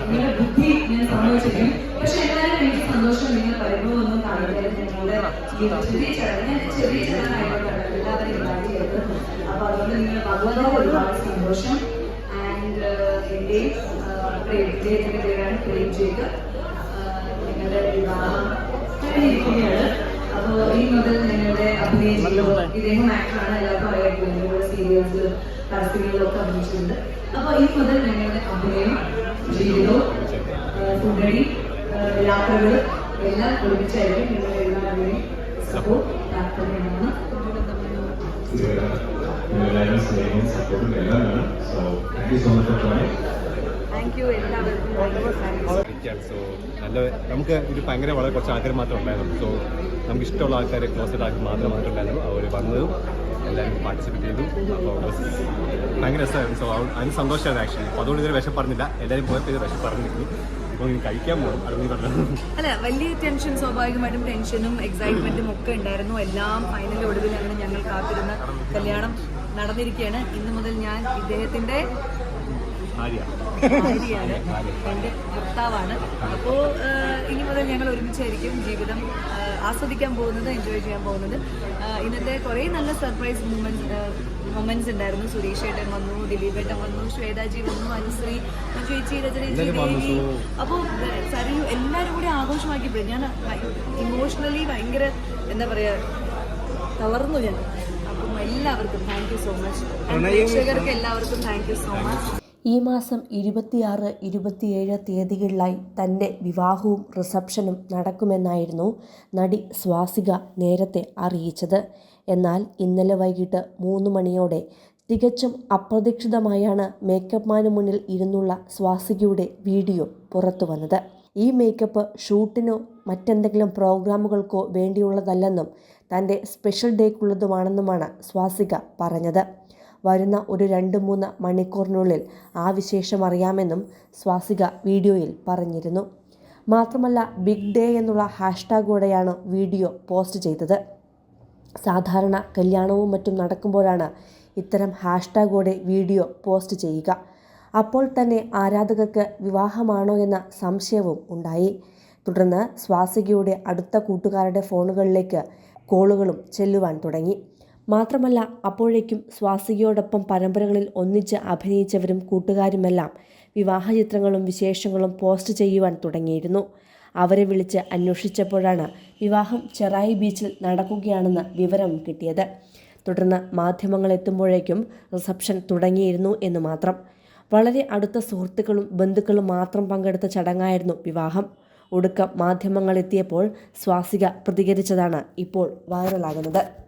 നിങ്ങളുടെ ബുദ്ധി ഞാൻ സമ്മതിച്ചിരിക്കും പക്ഷെ എന്നാലും എനിക്ക് സന്തോഷം നിങ്ങൾ പരിഭവമൊന്നും കാണിക്കാതെ നിങ്ങളുടെ ചെറിയ ചടങ്ങ് ചെറിയ ചടങ്ങായിട്ടാണ് എല്ലാവരും ഇൻവൈറ്റ് ചെയ്തത് അപ്പൊ അതുകൊണ്ട് നിങ്ങൾ വളരെ ഒരുപാട് സന്തോഷം ആൻഡ് എന്റെയും ഇദ്ദേഹത്തിന്റെ പേരാണ് പ്രേം ജേക്കബ് നിങ്ങളുടെ വിവാഹം കഴിഞ്ഞിരിക്കുകയാണ്. അപ്പോൾ ഈ മുതൽ നിങ്ങളുടെ അഭിനയം ഇദ്ദേഹം ആക്ടറാണ്. എല്ലാവർക്കും അറിയാം. സീരിയൽസിലും പരസ്യങ്ങളിലും ഒക്കെ അഭിനയിച്ചിട്ടുണ്ട്. അപ്പോൾ ഈ മുതൽ ഞങ്ങളുടെ അഭിനയം ജീവിതവും ഫുഡടി യാത്രകൾ എല്ലാം ഒരുമിച്ചായിരിക്കും നിങ്ങളുടെ എല്ലാവരുടെയും സപ്പോർട്ട് താല്പര്യമാണ് എല്ലാവരും സ്നേഹവും സപ്പോർട്ടും എല്ലാം വേണം so thank you so much for time thank you എല്ലാവർക്കും ഇരിക്കുകയാണ് സോ നല്ല നമുക്ക് ഇത് ഭയങ്കര വളരെ കുറച്ച് ആഗ്രഹം മാത്രമേ ഉണ്ടായിരുന്നു സോ നമുക്ക് ഇഷ്ടമുള്ള ആൾക്കാരെ ക്ലോസഡ് ആൾക്കാർ മാത്രം മാത്രമുണ്ടായിരുന്നു അവർ വന്നതും എല്ലാവരും പാർട്ടിസിപ്പേറ്റ് ചെയ്തു. അപ്പോൾ ഭയങ്കര രസമായിരുന്നു. സോ അതിന് സന്തോഷമായിരുന്നു ആക്ച്വലി അപ്പോൾ അതുകൊണ്ട് ഇതൊരു പറഞ്ഞില്ല എല്ലാവരും പോയപ്പോൾ ഇത് വിഷം പറഞ്ഞിരുന്നു അല്ല വലിയ ടെൻഷൻ സ്വാഭാവികമായിട്ടും ടെൻഷനും എക്സൈറ്റ്മെന്റും ഒക്കെ ഉണ്ടായിരുന്നു. എല്ലാം ഫൈനൽ അങ്ങനെ ഞങ്ങൾ കാത്തിരുന്ന കല്യാണം നടന്നിരിക്കുകയാണ്. ഇന്നു മുതൽ ഞാൻ ഇദ്ദേഹത്തിന്റെ ഭാര്യയാണ്. എന്റെ ഭർത്താവാണ്. അപ്പോൾ ഇനി മുതൽ ഞങ്ങൾ ഒരുമിച്ചായിരിക്കും ജീവിതം ആസ്വദിക്കാൻ പോകുന്നത് എൻജോയ് ചെയ്യാൻ പോകുന്നത്. ഇന്നത്തെ കുറേ നല്ല സർപ്രൈസ് മൂമെന്റ്സ് മൊമെന്റ്സ് ഉണ്ടായിരുന്നു. സുരേഷ് ഏട്ടൻ വന്നു ദിലീപ് ഏട്ടൻ വന്നു ശ്വേതാജി വന്നു അനുശ്രീ ചേച്ചി രചനേച്ചി ദേവി അപ്പോൾ സരയു എല്ലാവരും കൂടി ആഘോഷമാക്കിപ്പോയി ഞാൻ ഇമോഷണലി ഭയങ്കര എന്താ പറയുക തളർന്നു ഞാൻ. അപ്പം എല്ലാവർക്കും താങ്ക് യു സോ മച്ച് പ്രേക്ഷകർക്ക് എല്ലാവർക്കും താങ്ക് യു സോ മച്ച് ഈ മാസം ഇരുപത്തിയാറ് ഇരുപത്തിയേഴ് തീയതികളിലായി തന്റെ വിവാഹവും റിസപ്ഷനും നടക്കുമെന്നായിരുന്നു നടി സ്വാസിക നേരത്തെ അറിയിച്ചത്. എന്നാൽ ഇന്നലെ വൈകിട്ട് മൂന്ന് മണിയോടെ തികച്ചും അപ്രതീക്ഷിതമായാണ് മേക്കപ്പ് മാന് മുന്നിൽ ഇരുന്നുള്ള സ്വാസികയുടെ വീഡിയോ പുറത്തു വന്നത്. ഈ മേക്കപ്പ് ഷൂട്ടിനോ മറ്റെന്തെങ്കിലും പ്രോഗ്രാമുകൾക്കോ വേണ്ടിയുള്ളതല്ലെന്നും തന്റെ സ്പെഷ്യൽ ഡേക്കുള്ളതുമാണെന്നുമാണ് സ്വാസിക പറഞ്ഞത്. വരുന്ന ഒരു രണ്ട് മൂന്ന് മണിക്കൂറിനുള്ളിൽ ആ വിശേഷം അറിയാമെന്നും സ്വാസിക വീഡിയോയിൽ പറഞ്ഞിരുന്നു. മാത്രമല്ല ബിഗ് ഡേ എന്നുള്ള ഹാഷ്ടാഗോടെയാണ് വീഡിയോ പോസ്റ്റ് ചെയ്തത്. സാധാരണ കല്യാണവും മറ്റും നടക്കുമ്പോഴാണ് ഇത്തരം ഹാഷ്ടാഗോടെ വീഡിയോ പോസ്റ്റ് ചെയ്യുക. അപ്പോൾ തന്നെ ആരാധകർക്ക് വിവാഹമാണോ എന്ന സംശയവും ഉണ്ടായി. തുടർന്ന് സ്വാസികയുടെ അടുത്ത കൂട്ടുകാരുടെ ഫോണുകളിലേക്ക് കോളുകളും ചെല്ലുവാൻ തുടങ്ങി. മാത്രമല്ല അപ്പോഴേക്കും സ്വാസികയോടൊപ്പം പരമ്പരകളിൽ ഒന്നിച്ച് അഭിനയിച്ചവരും കൂട്ടുകാരുമെല്ലാം വിവാഹ ചിത്രങ്ങളും വിശേഷങ്ങളും പോസ്റ്റ് ചെയ്യുവാൻ തുടങ്ങിയിരുന്നു. അവരെ വിളിച്ച് അന്വേഷിച്ചപ്പോഴാണ് വിവാഹം ചെറായി ബീച്ചിൽ നടക്കുകയാണെന്ന് വിവരം കിട്ടിയത്. തുടർന്ന് മാധ്യമങ്ങൾ എത്തുമ്പോഴേക്കും റിസപ്ഷൻ തുടങ്ങിയിരുന്നു എന്ന് മാത്രം. വളരെ അടുത്ത സുഹൃത്തുക്കളും ബന്ധുക്കളും മാത്രം പങ്കെടുത്ത ചടങ്ങായിരുന്നു വിവാഹം. ഒടുക്കം മാധ്യമങ്ങൾ എത്തിയപ്പോൾ സ്വാസിക പ്രതികരിച്ചതാണ് ഇപ്പോൾ വൈറലാകുന്നത്.